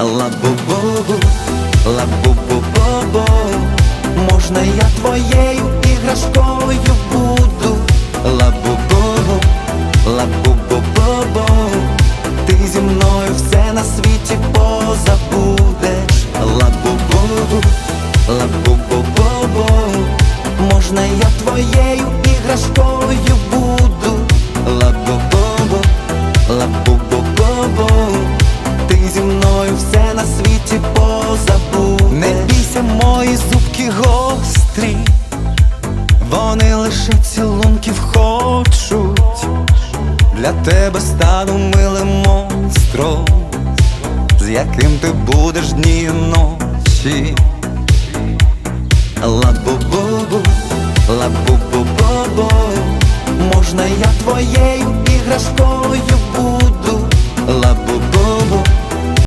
Лабу-бу, лабу-бу-бу-бу Можна я твоєю іграшкою буду? Лабу-бу, лабу-бу-бу-бу Ти зі мною все на світі позабудеш? Лабу-бу, лабу-бу-бу-бу Можна я твоєю іграшкою світі позабудеш Не бійся, мої зубки гострі. Вони лише цілунків хочуть. Для тебе стану милим монстром З яким ти будеш дні і ночі. Лабу-бу-бу, лабу-бу-бу-бу. Можна я твоєю іграшкою